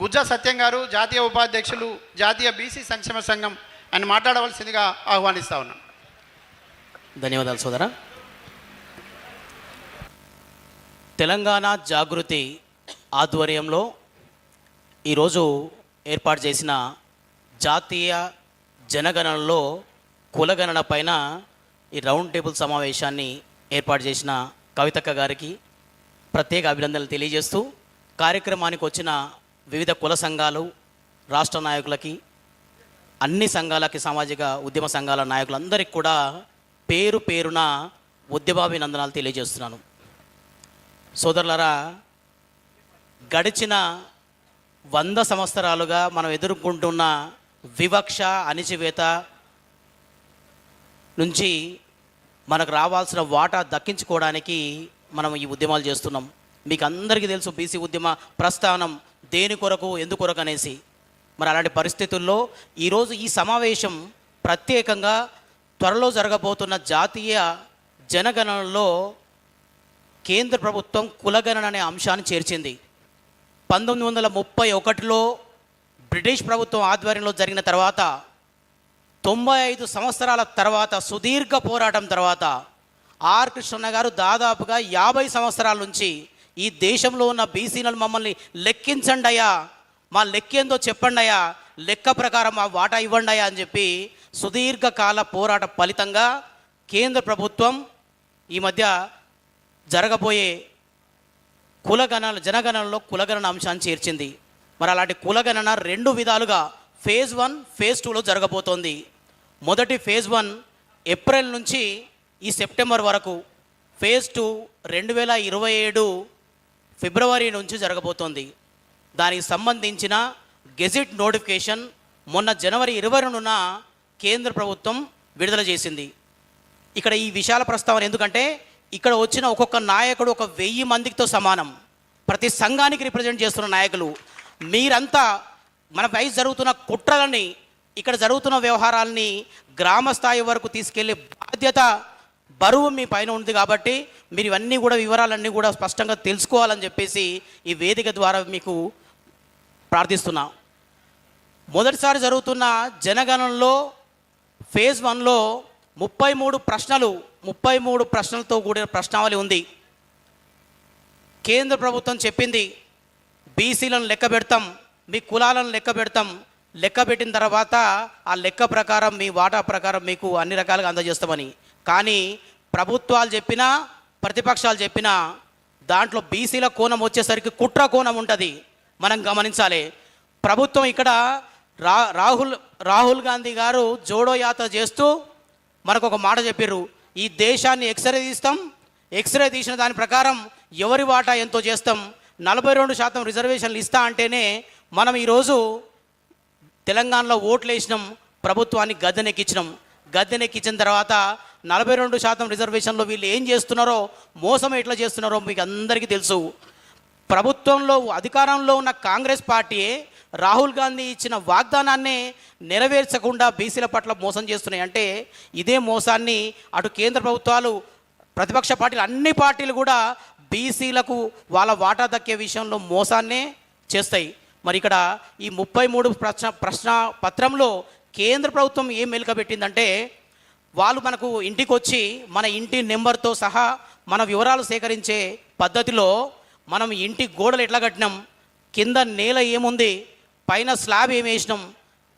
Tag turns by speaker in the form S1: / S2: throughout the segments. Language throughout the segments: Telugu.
S1: గుజ్జా సత్యం గారు జాతీయ ఉపాధ్యక్షులు జాతీయ బీసీ సంక్షేమ సంఘం అని మాట్లాడవలసిందిగా ఆహ్వానిస్తా ఉన్నాను
S2: ధన్యవాదాలు సోదర. తెలంగాణ జాగృతి ఆధ్వర్యంలో ఈరోజు ఏర్పాటు చేసిన జాతీయ జనగణనలో కులగణన పైన ఈ రౌండ్ టేబుల్ సమావేశాన్ని ఏర్పాటు చేసిన కవితక్క గారికి ప్రత్యేక అభినందనలు తెలియజేస్తూ కార్యక్రమానికి వచ్చిన వివిధ కుల సంఘాలు రాష్ట్ర నాయకులకి అన్ని సంఘాలకి సామాజిక ఉద్యమ సంఘాల నాయకులందరికీ కూడా పేరు పేరున ఉద్యమాభినందనాలు తెలియజేస్తున్నాను. సోదరులరా గడిచిన వంద సంవత్సరాలుగా మనం ఎదుర్కొంటున్న వివక్ష అణిచివేత నుంచి మనకు రావాల్సిన వాటా దక్కించుకోవడానికి మనం ఈ ఉద్యమాలు చేస్తున్నాం. మీకు అందరికీ తెలుసు బీసీ ఉద్యమ ప్రస్థానం దేని కొరకు ఎందుకొరకు అనేసి. మరి అలాంటి పరిస్థితుల్లో ఈరోజు ఈ సమావేశం ప్రత్యేకంగా త్వరలో జరగబోతున్న జాతీయ జనగణనలో కేంద్ర ప్రభుత్వం కులగణన అనే అంశాన్ని చేర్చింది. పంతొమ్మిది వందల ముప్పై ఒకటిలో బ్రిటిష్ ప్రభుత్వం ఆధ్వర్యంలో జరిగిన తర్వాత తొంభై ఐదు సంవత్సరాల తర్వాత సుదీర్ఘ పోరాటం తర్వాత ఆర్ కృష్ణన్న గారు దాదాపుగా యాభై సంవత్సరాల నుంచి ఈ దేశంలో ఉన్న బీసీలను మమ్మల్ని లెక్కించండి అయ్యా. మా లెక్కేందో చెప్పండి అయ్యా. లెక్క ప్రకారం మా వాటా ఇవ్వండి అయ్యా అని చెప్పి సుదీర్ఘకాల పోరాట ఫలితంగా కేంద్ర ప్రభుత్వం ఈ మధ్య జరగబోయే కులగణన జనగణనలో కులగణన అంశాన్ని చేర్చింది. మరి అలాంటి కులగణన రెండు విధాలుగా ఫేజ్ వన్ ఫేజ్ టూలో జరగబోతోంది. మొదటి ఫేజ్ వన్ ఏప్రిల్ నుంచి ఈ సెప్టెంబర్ వరకు ఫేజ్ టూ రెండు వేల ఇరవై ఏడు ఫిబ్రవరి నుంచి జరగబోతోంది. దానికి సంబంధించిన గెజిట్ నోటిఫికేషన్ మొన్న జనవరి ఇరవై రెండున కేంద్ర ప్రభుత్వం విడుదల చేసింది. ఇక్కడ ఈ విశాల ప్రస్తావన ఎందుకంటే ఇక్కడ వచ్చిన ఒక్కొక్క నాయకుడు ఒక వెయ్యి మందితో సమానం. ప్రతి సంఘానికి రిప్రజెంట్ చేస్తున్న నాయకులు. మీరంతా మన పై జరుగుతున్న కుట్రలని ఇక్కడ జరుగుతున్న వ్యవహారాల్ని గ్రామ స్థాయి వరకు తీసుకెళ్ళే బాధ్యత బరువు మీ పైన ఉంది కాబట్టి మీరు ఇవన్నీ కూడా వివరాలన్నీ కూడా స్పష్టంగా తెలుసుకోవాలని చెప్పేసి ఈ వేదిక ద్వారా మీకు ప్రార్థిస్తున్నాం. మొదటిసారి జరుగుతున్న జనగణంలో ఫేజ్ వన్లో ముప్పై మూడు ప్రశ్నలు ముప్పై మూడు ప్రశ్నలతో కూడిన ప్రశ్నావళి ఉంది. కేంద్ర ప్రభుత్వం చెప్పింది బీసీలను లెక్క పెడతాం మీ కులాలను లెక్క పెడతాం లెక్క పెట్టిన తర్వాత ఆ లెక్క ప్రకారం మీ వాటా ప్రకారం మీకు అన్ని రకాలుగా అందజేస్తామని. కానీ ప్రభుత్వాలు చెప్పినా ప్రతిపక్షాలు చెప్పినా దాంట్లో బీసీల కోణం వచ్చేసరికి కుట్ర కోణం ఉంటుంది. మనం గమనించాలి. ప్రభుత్వం ఇక్కడ రా రాహుల్ రాహుల్ గాంధీ గారు జోడో యాత్ర చేస్తూ మనకు ఒక మాట చెప్పారు ఈ దేశాన్ని ఎక్స్రే తీస్తాం. ఎక్స్రే తీసిన దాని ప్రకారం ఎవరి వాటా ఎంతో చేస్తాం? నలభై రెండు శాతం రిజర్వేషన్లు ఇస్తా అంటేనే మనం ఈరోజు తెలంగాణలో ఓట్లు వేసినాం ప్రభుత్వాన్ని గద్దెనెక్కించినాం గద్దెనెక్కించిన తర్వాత నలభై రెండు శాతం రిజర్వేషన్లో వీళ్ళు ఏం చేస్తున్నారో మోసం ఎట్లా చేస్తున్నారో మీకు అందరికీ తెలుసు. ప్రభుత్వంలో అధికారంలో ఉన్న కాంగ్రెస్ పార్టీ రాహుల్ గాంధీ ఇచ్చిన వాగ్దానాన్ని నెరవేర్చకుండా బీసీల పట్ల మోసం చేస్తున్నాయి. అంటే ఇదే మోసాన్ని అటు కేంద్ర ప్రభుత్వాలు ప్రతిపక్ష పార్టీలు అన్ని పార్టీలు కూడా బీసీలకు వాళ్ళ వాటా దక్కే విషయంలో మోసాన్నే చేస్తాయి. మరి ఇక్కడ ఈ ముప్పై మూడు ప్రశ్న ప్రశ్న పత్రంలో కేంద్ర ప్రభుత్వం ఏం మెలకబెట్టిందంటే వాళ్ళు మనకు ఇంటికి వచ్చి మన ఇంటి నెంబర్తో సహా మన వివరాలు సేకరించే పద్ధతిలో మనం ఇంటి గోడలు ఎట్లా కట్టినాం? కింద నేల ఏముంది? పైన స్లాబ్ ఏం వేసినాం?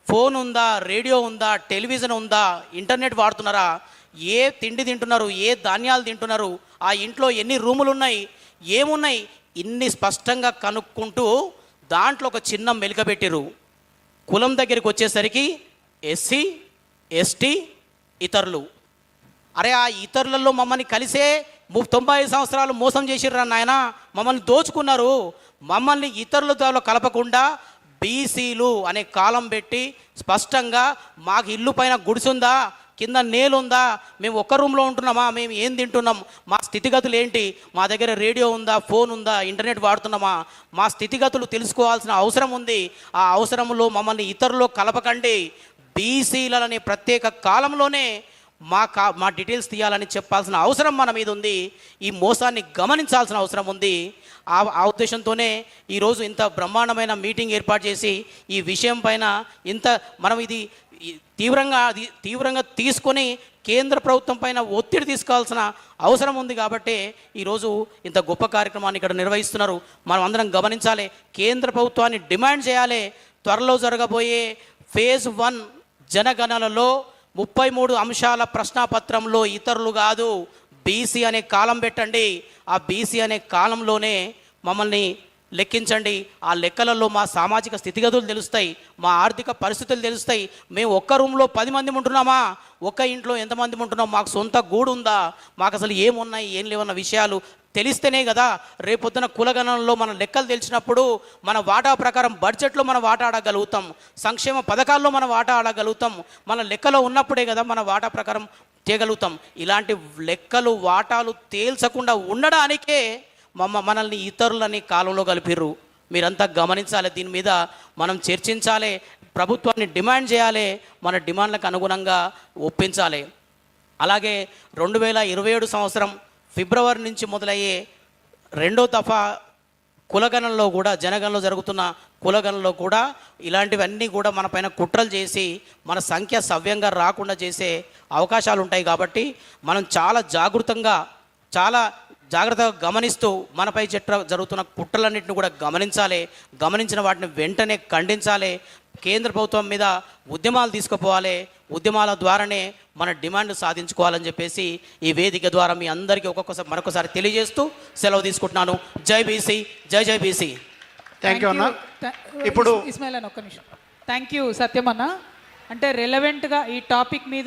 S2: ఫోన్ ఉందా? రేడియో ఉందా? టెలివిజన్ ఉందా? ఇంటర్నెట్ వాడుతున్నారా? ఏ తిండి తింటున్నారు? ఏ ధాన్యాలు తింటున్నారు? ఆ ఇంట్లో ఎన్ని రూములు ఉన్నాయి ఏమున్నాయి? ఇన్ని స్పష్టంగా కనుక్కుంటూ దాంట్లో ఒక చిన్న మెలికబెట్టిరు కులం దగ్గరికి వచ్చేసరికి ఎస్సీ ఎస్టీ ఇతరులు. అరే ఆ ఇతరులలో మమ్మల్ని కలిసే ము- తొంభై ఐదు సంవత్సరాలు మోసం చేసిర్రా నాయన? మమ్మల్ని దోచుకున్నారు. మమ్మల్ని ఇతరుల కలపకుండా బీసీలు అనే కాలం పెట్టి స్పష్టంగా మాకు ఇల్లు పైన గుడిసుందా? కింద నేలుందా? మేము ఒక్క రూమ్లో ఉంటున్నామా? మేము ఏం తింటున్నాం? మా స్థితిగతులు ఏంటి? మా దగ్గర రేడియో ఉందా? ఫోన్ ఉందా? ఇంటర్నెట్ వాడుతున్నామా? మా స్థితిగతులు తెలుసుకోవాల్సిన అవసరం ఉంది. ఆ అవసరంలో మమ్మల్ని ఇతరులు కలపకండి. బీసీలనే ప్రత్యేక కాలంలోనే మా కా మా డీటెయిల్స్ తీయాలని చెప్పాల్సిన అవసరం మన మీద ఉంది. ఈ మోసాన్ని గమనించాల్సిన అవసరం ఉంది. ఆ ఆ ఉద్దేశంతోనే ఈరోజు ఇంత బ్రహ్మాండమైన మీటింగ్ ఏర్పాటు చేసి ఈ విషయం పైన ఇంత మనం ఇది తీవ్రంగా అది తీవ్రంగా తీసుకొని కేంద్ర ప్రభుత్వం పైన ఒత్తిడి తీసుకోవాల్సిన అవసరం ఉంది కాబట్టి ఈరోజు ఇంత గొప్ప కార్యక్రమాన్ని ఇక్కడ నిర్వహిస్తున్నారు. మనం అందరం గమనించాలి. కేంద్ర ప్రభుత్వాన్ని డిమాండ్ చేయాలి. త్వరలో జరగబోయే ఫేజ్ వన్ జనగణనలో ముప్పై మూడు అంశాల ప్రశ్నాపత్రంలో ఇతరులు కాదు బీసీ అనే కాలం పెట్టండి. ఆ బీసీ అనే కాలంలోనే మమ్మల్ని లెక్కించండి. ఆ లెక్కలలో మా సామాజిక స్థితిగతులు తెలుస్తాయి మా ఆర్థిక పరిస్థితులు తెలుస్తాయి. మేము ఒక్క రూమ్లో పది మంది ఉంటున్నామా? ఒక్క ఇంట్లో ఎంతమంది ఉంటున్నాం? మాకు సొంత గూడు ఉందా మాకు అసలు ఏమున్నాయి? ఏం లేవన్న విషయాలు తెలిస్తేనే కదా రేపొద్దున కులగణనలో మన లెక్కలు తెలిసినప్పుడు మన వాటా ప్రకారం బడ్జెట్లో మనం వాటా ఆడగలుగుతాం సంక్షేమ పథకాల్లో మనం వాటా ఆడగలుగుతాం మన లెక్కలో ఉన్నప్పుడే కదా మన వాటా ప్రకారం చేయగలుగుతాం ఇలాంటి లెక్కలు వాటాలు తేల్చకుండా ఉండడానికే మమ్మ మనల్ని ఇతరులని కాలంలో కలిపిర్రు. మీరంతా గమనించాలి దీని మీద మనం చర్చించాలి ప్రభుత్వాన్ని డిమాండ్ చేయాలి మన డిమాండ్లకు అనుగుణంగా ఒప్పించాలి. అలాగే రెండు వేల ఇరవై ఏడు సంవత్సరం ఫిబ్రవరి నుంచి మొదలయ్యే రెండో దఫా కులగణంలో కూడా జనగణలో జరుగుతున్న కులగణంలో కూడా ఇలాంటివన్నీ కూడా మన పైన కుట్రలు చేసి మన సంఖ్య సవ్యంగా రాకుండా చేసే అవకాశాలు ఉంటాయి కాబట్టి మనం చాలా జాగృతంగా చాలా జాగ్రత్తగా గమనిస్తూ మనపై చెట్ల జరుగుతున్న కుట్రలన్నింటిని కూడా గమనించాలి. గమనించిన వాటిని వెంటనే ఖండించాలి. కేంద్ర ప్రభుత్వం మీద ఉద్యమాలు తీసుకుపోవాలి. ఉద్యమాల ద్వారానే మన డిమాండ్ సాధించుకోవాలని చెప్పేసి ఈ వేదిక ద్వారా మీ అందరికీ ఒక్కొక్కసారి మరొకసారి తెలియజేస్తూ సెలవు తీసుకుంటున్నాను. జై బీసీ జై జై బీసీ.
S1: థ్యాంక్ యూ అన్న. ఇప్పుడు
S3: ఇస్- ఇస్మాయిల్ అన్న ఒక్క నిమిషం. థ్యాంక్ యూ సత్యమన్న అంటే రెలవెంట్గా ఈ టాపిక్ మీద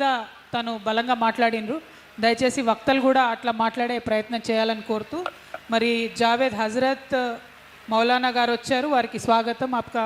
S3: తను బలంగా మాట్లాడినరు దయచేసి వక్తలు కూడా అట్లా మాట్లాడే ప్రయత్నం చేయాలని కోరుతూ మరి జావేద్ హజరత్ మౌలానా గారు వచ్చారు. వారికి స్వాగతం. ఆప్కా